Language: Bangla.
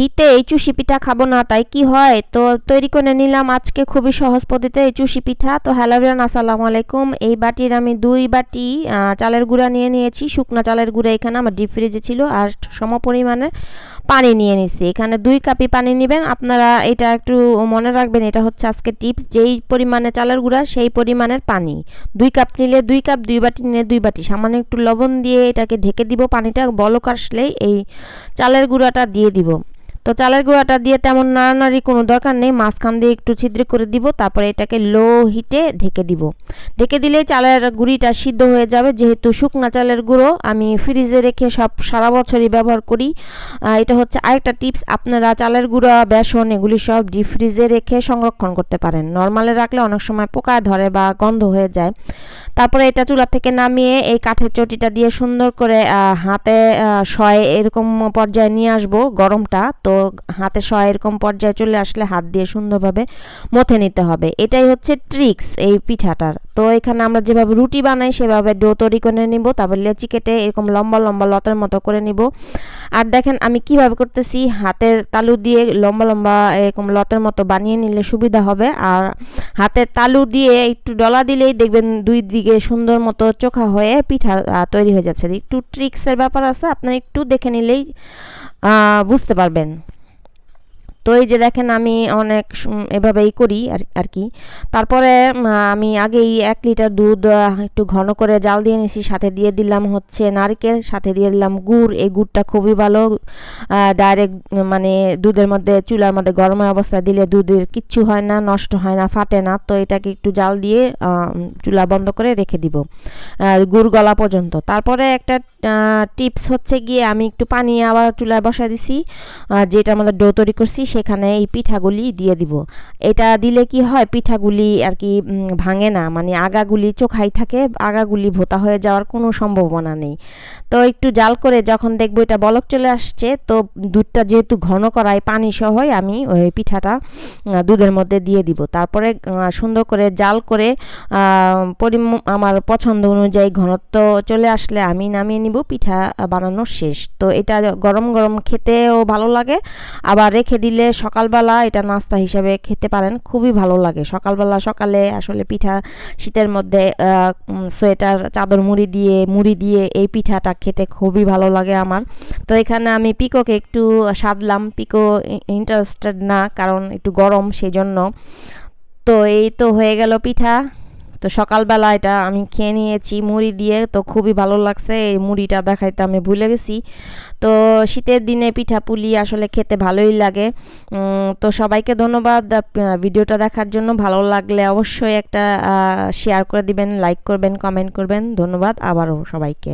শীতে এই চুষি পিঠা খাব না, তাই কি হয়? তো তৈরি করে নিলাম আজকে খুবই সহজ পদ্ধতিতে এই চুষি পিঠা তো হ্যালো আসসালামু আলাইকুম। এই বাটির আমি দুই বাটি চালের গুঁড়া নিয়ে নিয়েছি। শুকনা চালের গুঁড়া এখানে আমার ডিপ ফ্রিজে ছিল আর সম পরিমাণে পানি নিয়ে নিছি। এখানে দুই কাপি পানি নেবেন। আপনারা এটা একটু মনে রাখবেন, এটা হচ্ছে আজকে টিপস যেই পরিমাণে চালের গুঁড়া, সেই পরিমাণের পানি। দুই কাপ নিলে দুই কাপ, দুই বাটি নিলে দুই বাটি। সামান্য একটু লবণ দিয়ে এটাকে ঢেকে দিব পানিটা। বলক আসলেই এই চালের গুঁড়াটা দিয়ে দিব। তো চালের গুঁড়াটা দিয়ে তেমন নাড়ানাড়ি কোনো দরকার নেই, মাঝখান দিয়ে একটু ছিদ্র করে দিব, তারপরে এটাকে লো হিটে ঢেকে দিব। ঢেকে দিলেই চালের গুঁড়িটা সিদ্ধ হয়ে যাবে, যেহেতু শুকনা চালের গুঁড়ো আমি ফ্রিজে রেখে সব সারা বছরই ব্যবহার করি। এটা হচ্ছে আরেকটা টিপস, আপনারা চালের গুঁড়া, বেসন এগুলি সব ডিপ ফ্রিজে রেখে সংরক্ষণ করতে পারেন। নর্মালে রাখলে অনেক সময় পোকা ধরে বা গন্ধ হয়ে যায়। তারপরে এটা চুলা থেকে নামিয়ে এই কাঠের চটিটা দিয়ে সুন্দর করে হাতে শয় এরকম পর্যায়ে নিয়ে আসব গরমটা। তো হাতে সয় এরকম পর্যায়ে চলে আসলে হাত দিয়ে সুন্দরভাবে মথে নিতে হবে। এটাই হচ্ছে ট্রিক্স এই পিঠাটার। তো এখানে আমরা যেভাবে রুটি বানাই সেভাবে ডো তৈরি করে নিব, তারপর লেচি কেটে এরকম লম্বা লম্বা লতার মতো করে নিব। আর দেখেন আমি কীভাবে করতেছি, হাতের তালু দিয়ে লম্বা লম্বা এরকম লতের মতো বানিয়ে নিলে সুবিধা হবে। আর হাতের তালু দিয়ে একটু ডলা দিলেই দেখবেন দুই দিকে সুন্দর মতো চোখা হয়ে পিঠা তৈরি হয়ে যাচ্ছে। একটু ট্রিক্সের ব্যাপার আছে, আপনারা একটু দেখে নিলেই বুঝতে পারবেন। তো এই যে দেখেন আমি অনেক এভাবেই করি আর আর কি। তারপরে আমি আগেই এক লিটার দুধ একটু ঘন করে জাল দিয়ে নিয়েছি সাথে দিয়ে দিলাম হচ্ছে নারকেল, সাথে দিয়ে দিলাম গুড়। এই গুড়টা খুবই ভালো ডাইরেক্ট মানে দুধের মধ্যে, চুলার মধ্যে গরমের অবস্থায় দিলে দুধের কিচ্ছু হয় না, নষ্ট হয় না, ফাটে না। তো এটাকে একটু জাল দিয়ে চুলা বন্ধ করে রেখে দিব গুড় গলা পর্যন্ত। তারপরে একটা টিপস হচ্ছে গিয়ে আমি একটু পানি আবার চুলায় বসায় দিছি যেটা আমাদের ডো তৈরি করছি সেখানে এই পিঠাগুলি দিয়ে দিব। এটা দিলে কি হয়, পিঠাগুলি আর কি ভাঙে না। মানে আগাগুলি চোখাই থাকে, আগাগুলি ভোতা হয়ে যাওয়ার কোনো সম্ভাবনা নেই। তো একটু জাল করে যখন দেখব এটা বলক চলে আসছে, তো দুধটা যেহেতু ঘন করায় পানি সহই আমি ওই পিঠাটা দুধের মধ্যে দিয়ে দিব। তারপরে সুন্দর করে জাল করে আমার পছন্দ অনুযায়ী ঘনত্ব চলে আসলে আমি নামিয়ে নিব, পিঠা বানানো শেষ। তো এটা গরম গরম খেতেও ভালো লাগে, আবার রেখে দিলে সকালবেলা এটা নাস্তা হিসেবে খেতে পারেন, খুবই ভালো লাগে। সকালবেলা সকালে আসলে পিঠা শীতের মধ্যে সোয়েটার, চাদর মুড়ি দিয়ে মুড়ি দিয়ে এই পিঠাটা খেতে খুবই ভালো লাগে আমার। তো এখানে আমি পিকোকে একটু সাধলাম, পিকো ইন্টারেস্টেড না, কারণ একটু গরম সেই জন্য তো এই তো হয়ে গেল পিঠা। তো সকালবেলা এটা আমি খেয়ে নিয়েছি, মুড়ি দিয়ে, তো খুবই ভালো লাগছে। এই মুড়িটা দেখাইতে আমি ভুলে গেছি। তো শীতের দিনে পিঠা পুলি আসলে খেতে ভালোই লাগে। তো সবাইকে ধন্যবাদ। ভিডিওটা দেখার জন্য ভালো লাগলে অবশ্যই একটা শেয়ার করে দিবেন লাইক করবেন কমেন্ট করবেন। ধন্যবাদ আবারও সবাইকে।